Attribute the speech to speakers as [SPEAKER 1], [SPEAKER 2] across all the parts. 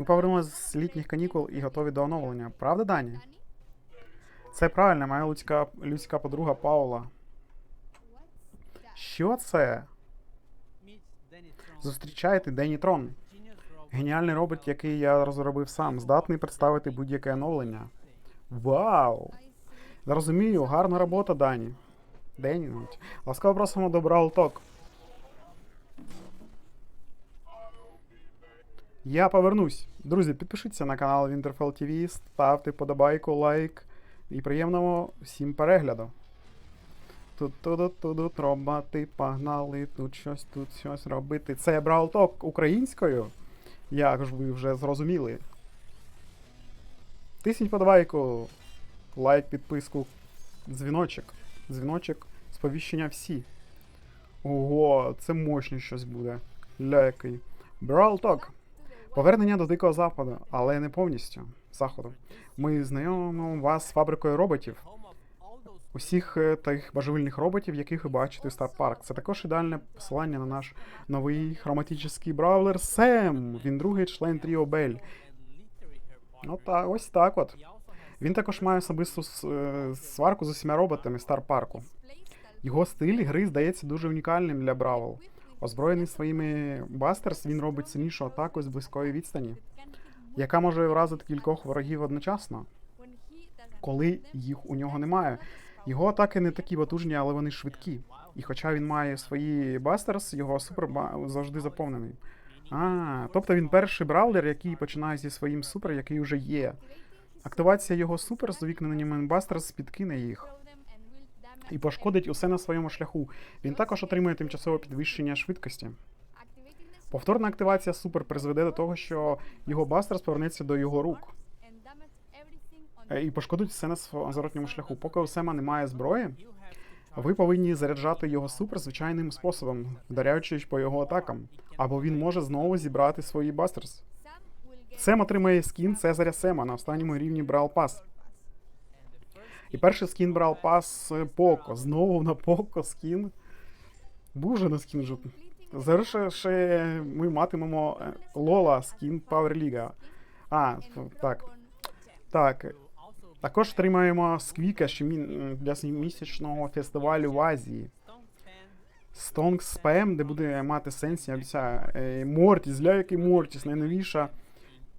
[SPEAKER 1] Ми повернулися з літніх канікул і готові до оновлення. Правда, Дані? Це правильно, моя людська, людська подруга Паула. Що це? Зустрічайте Дені Трон. Геніальний робот, який я розробив сам, здатний представити будь-яке оновлення. Вау! Зрозумію, гарна робота, Дані. Дені. Ласкаво просимо до Brawl Я повернусь. Друзі, підпишіться на канал Winterfell TV, ставте подобайку, лайк і приємного всім перегляду. Тут тут тут роботи погнали, тут щось, тут щось робити. Це Brawl Talk українською. Як ж ви вже зрозуміли. Тисніть подобайку, лайк, підписку, дзвіночок. Дзвіночок, сповіщення всі. Ого, це мощно щось буде. Ля який. Brawl. Повернення до Дикого Западу, але не повністю. Заходу. Ми знайомимо вас з фабрикою роботів. Усіх е, тих божевільних роботів, яких ви бачите в Star Park. Це також ідеальне посилання на наш новий хроматичний бравлер Сем. Він другий член Тріо Бель. Ну та ось так от. Він також має особисту е, сварку з усіма роботами Star Парку. Його стиль гри здається дуже унікальним для Бравл. Озброєний своїми бастерс, він робить сильнішу атаку з близької відстані, яка може вразити кількох ворогів одночасно, коли їх у нього немає. Його атаки не такі потужні, але вони швидкі. І хоча він має свої бастерс, його супер завжди заповнений. А, тобто він перший браулер, який починає зі своїм супер, який вже є. Активація його супер з увікненнями бастерс підкине їх і пошкодить усе на своєму шляху. Він також отримує тимчасове підвищення швидкості. Повторна активація супер призведе до того, що його бастерс повернеться до його рук е, і пошкодить все на зворотньому шляху. Поки у Сема немає зброї, ви повинні заряджати його супер звичайним способом, вдаряючи по його атакам. Або він може знову зібрати свої бастерс. Сем отримає скін Цезаря Сема на останньому рівні Брал Пас. І перший скін Брал Пас Поко. Знову на Поко скін. Був на скін вже. Зараз ще, ми матимемо е, Лола скін Power. А, так. Так. Також отримаємо Сквіка для місячного фестивалю в Азії. Стонг Спем, де буде мати сенс, я обіцяю. Е, Мортіс, який Мортіс, найновіша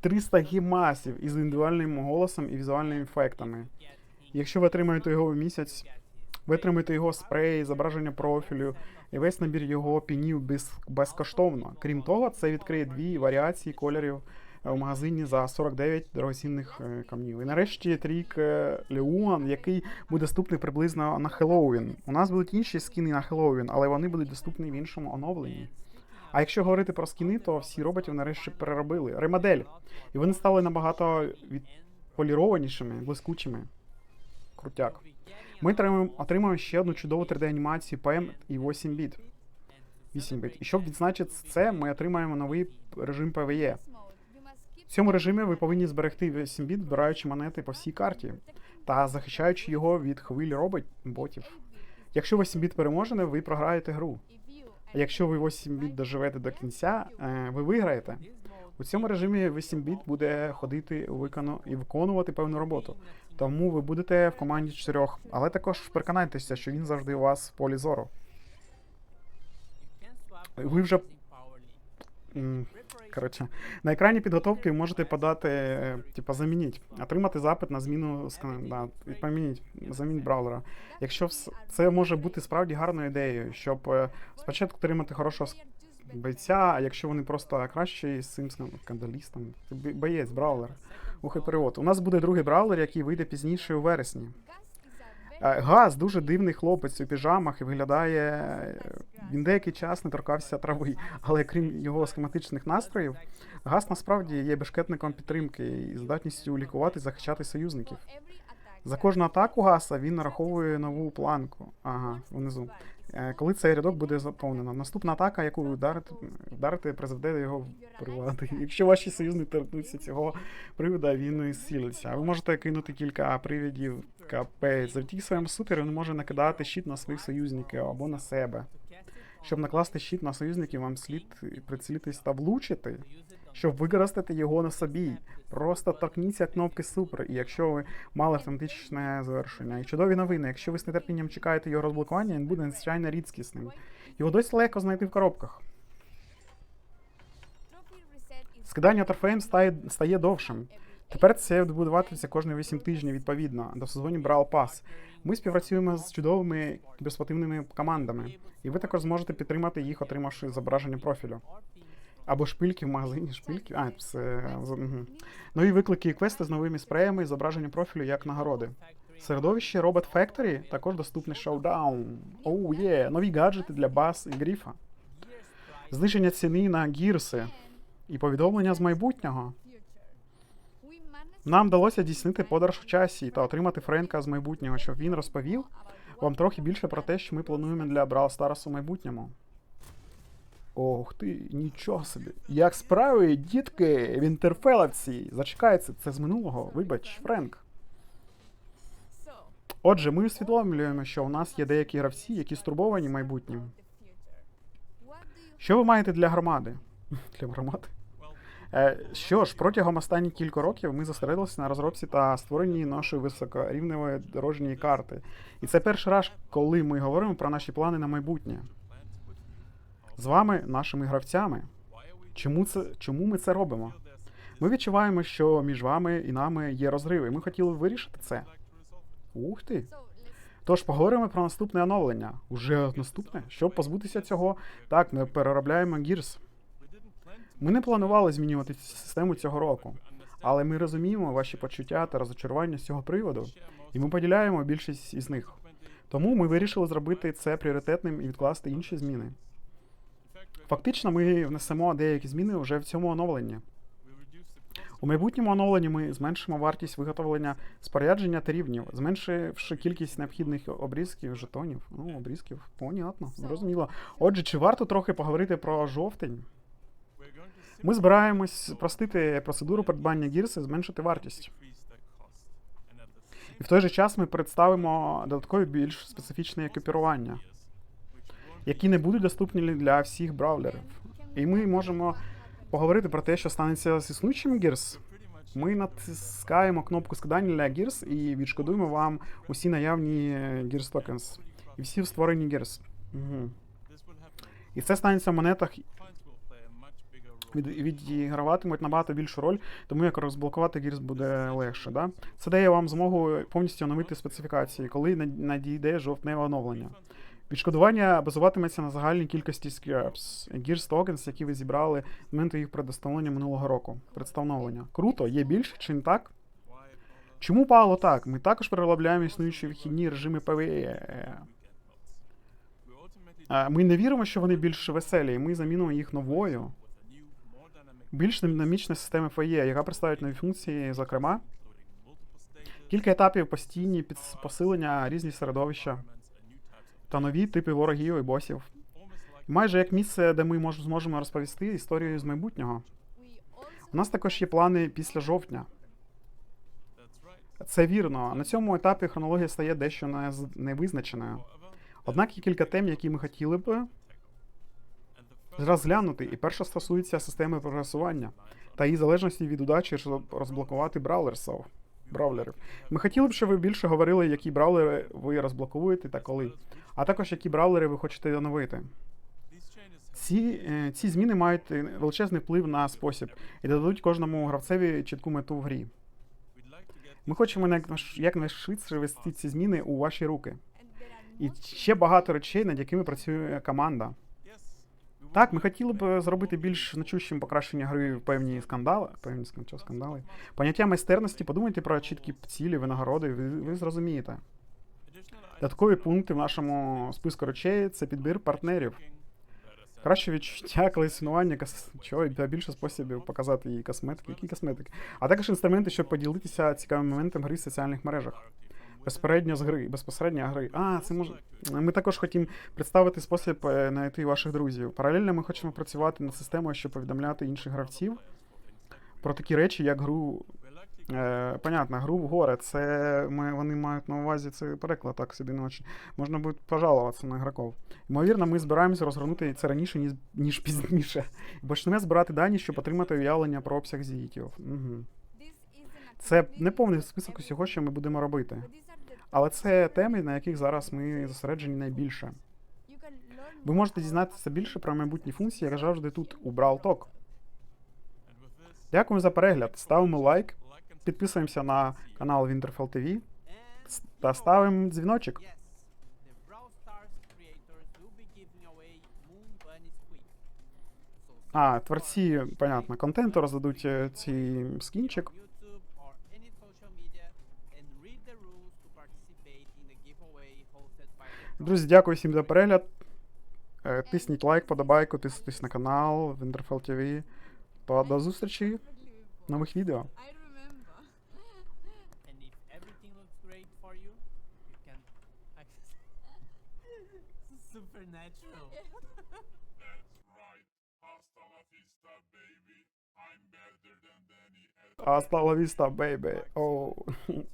[SPEAKER 1] 300 гімасів із індивідуальним голосом і візуальними ефектами. Якщо ви отримаєте його в місяць, ви отримаєте його спрей, зображення профілю і весь набір його пінів без, безкоштовно. Крім того, це відкриє дві варіації кольорів е, в магазині за 49 дорогоцінних е, камнів. І нарешті трік е, Леуан, який буде доступний приблизно на Хеллоуін. У нас будуть інші скіни на Хеллоуін, але вони будуть доступні в іншому оновленні. А якщо говорити про скіни, то всі роботів нарешті переробили. Ремодель. І вони стали набагато відполірованішими, блискучими. Крутяк. Ми отримуємо ще одну чудову 3D-анімацію PM і 8 біт. 8 біт. І щоб відзначити це, ми отримаємо новий режим PvE. В цьому режимі ви повинні зберегти 8 біт, збираючи монети по всій карті та захищаючи його від хвиль робот. Якщо 8 біт переможене, ви програєте гру. А якщо ви 8 біт доживете до кінця, е, ви виграєте. У цьому режимі 8 біт буде ходити викону і виконувати певну роботу. Тому ви будете в команді чотирьох, але також переконайтеся, що він завжди у вас в полі зору. Ви вже коротше, на екрані підготовки можете подати, типа, замініть, отримати запит на зміну да, помініть, замініть браулера. Якщо вс- це може бути справді гарною ідеєю, щоб е, спочатку отримати хорошого бойця, а якщо вони просто кращі з цим скандалістом, це боєць, браулер. Ух і перевод. У нас буде другий браулер, який вийде пізніше у вересні. Е, Газ дуже дивний хлопець у піжамах і виглядає. е, Він деякий час не торкався трави, але крім його схематичних настроїв, газ насправді є бешкетником підтримки і здатністю лікувати захищати союзників. За кожну атаку гаса він нараховує нову планку. Ага, внизу. Е, Коли цей рядок буде заповнено. Наступна атака, яку ви вдарите, вдарите, призведе до його приводу. Якщо ваші союзники торкнуться цього привода, він зцілиться. Ви можете кинути кілька привідів капець. Завдяки своєму супері він може накидати щит на своїх союзників або на себе. Щоб накласти щит на союзників, вам слід прицілитись та влучити. Щоб використати його на собі. Просто торкніться кнопки супер, і якщо ви мали автоматичне завершення. І чудові новини. Якщо ви з нетерпінням чекаєте його розблокування, він буде надзвичайно рідкісним. Його досить легко знайти в коробках. Скидання трофеєм стає, стає довшим. Тепер це буде відбуватися кожні 8 тижнів відповідно до сезоні Brawl Pass. Ми співпрацюємо з чудовими кіберспортивними командами, і ви також зможете підтримати їх, отримавши зображення профілю. Або шпильки в магазині, шпильки. А, це нові виклики і квести з новими спреями і зображення профілю як нагороди. Середовище Robot Factory також доступне шоудаун. Оу є, нові гаджети для бас і гріфа. Зниження ціни на гірси і повідомлення з майбутнього. Нам вдалося здійснити подорож в часі та отримати Френка з майбутнього, щоб він розповів вам трохи більше про те, що ми плануємо для Brawl Stars у майбутньому. Ох ти, нічого собі. Як справи, дітки, Вінтерфеловці. Зачекайте, це з минулого. Вибач, Френк. Отже, ми усвідомлюємо, що у нас є деякі гравці, які стурбовані майбутнім. Що ви маєте для громади? Для громади? Е, Що ж, протягом останніх кількох років ми зосередилися на розробці та створенні нашої високорівневої дорожньої карти. І це перший раз, коли ми говоримо про наші плани на майбутнє. З вами, нашими гравцями. Чому це чому ми це робимо? Ми відчуваємо, що між вами і нами є розриви. Ми хотіли вирішити це. Ух ти! Тож поговоримо про наступне оновлення. Уже наступне? Щоб позбутися цього, так, ми переробляємо Gears. Ми не планували змінювати систему цього року, але ми розуміємо ваші почуття та розочарування з цього приводу, і ми поділяємо більшість із них. Тому ми вирішили зробити це пріоритетним і відкласти інші зміни. Фактично, ми внесемо деякі зміни вже в цьому оновленні. У майбутньому оновленні ми зменшимо вартість виготовлення спорядження та рівнів, зменшивши кількість необхідних обрізків, жетонів. Ну, обрізків, понятно, зрозуміло. Отже, чи варто трохи поговорити про жовтень? Ми збираємось спростити процедуру придбання гірси, зменшити вартість. І в той же час ми представимо додаткові більш специфічні екіпірування, які не будуть доступні для всіх браулерів. І ми можемо поговорити про те, що станеться з існуючими гірс. Ми натискаємо кнопку скидання для гірс і відшкодуємо вам усі наявні гірс токенс. І всі створені гірс. Угу. І це станеться в монетах від, відіграватимуть набагато більшу роль, тому як розблокувати гірс буде легше. Да? Це дає вам змогу повністю оновити специфікації, коли надійде жовтневе оновлення. Відшкодування базуватиметься на загальній кількості Scraps, Gears Tokens, які ви зібрали з моменту їх предоставлення минулого року. Представлення. Круто, є більше, чи не так? Чому Павло так? Ми також переробляємо існуючі вихідні режими PvE. Ми не віримо, що вони більш веселі, і ми замінимо їх новою. Більш динамічна система FAE, яка представить нові функції, зокрема, кілька етапів постійні посилення різні середовища та нові типи ворогів і босів. Майже як місце, де ми мож, зможемо розповісти історію з майбутнього. У нас також є плани після жовтня. Це вірно. На цьому етапі хронологія стає дещо невизначеною. Однак є кілька тем, які ми хотіли б розглянути. І перша стосується системи прогресування та її залежності від удачі, щоб розблокувати браулерсов. Браулерів. Ми хотіли б, щоб ви більше говорили, які браулери ви розблоковуєте та коли, а також які браулери ви хочете оновити. Ці е, ці зміни мають величезний вплив на спосіб і дадуть кожному гравцеві чітку мету в грі. Ми хочемо якнайшвидше вести ці зміни у ваші руки. І ще багато речей, над якими працює команда. Так, ми хотіли б зробити більш значущим покращення гри певні скандали. Певні скандали. Поняття майстерності, подумайте про чіткі цілі, винагороди, ви, ви зрозумієте. Додаткові пункти в нашому списку речей це підбір партнерів. Краще відчуття колекціонування кос... чого, та більше способів показати її косметики, які косметики, а також інструменти, щоб поділитися цікавим моментом гри в соціальних мережах. Безпередньо з гри, безпосередньо гри. А, це може. Ми також хочемо представити спосіб е, знайти ваших друзів. Паралельно ми хочемо працювати над системою, щоб повідомляти інших гравців про такі речі, як гру Е, понятно, гру в горе. Це ми, вони мають на увазі це переклад так собі ночі. Можна буде пожалуватися на ігроків. Ймовірно, ми збираємося розгорнути це раніше, ніж, ніж пізніше. Почнемо збирати дані, щоб отримати уявлення про обсяг звітів. Угу. Це не повний список усього, що ми будемо робити. Але це теми, на яких зараз ми зосереджені найбільше. Ви можете дізнатися більше про майбутні функції, як завжди тут у Brawl Talk. Дякую за перегляд. Ставимо лайк, підписуємося на канал Winterfell TV та ставимо дзвіночок. А, творці, понятно, контенту роздадуть е, ці скінчик. Друзі, дякую всім за перегляд. Е, Тисніть лайк, подобайку, тисніть на канал Winterfell TV. Та до зустрічі в нових відео.
[SPEAKER 2] Supernatural.
[SPEAKER 1] Hasta la vista, baby.
[SPEAKER 2] Sound.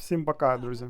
[SPEAKER 1] Всім пока, друзі.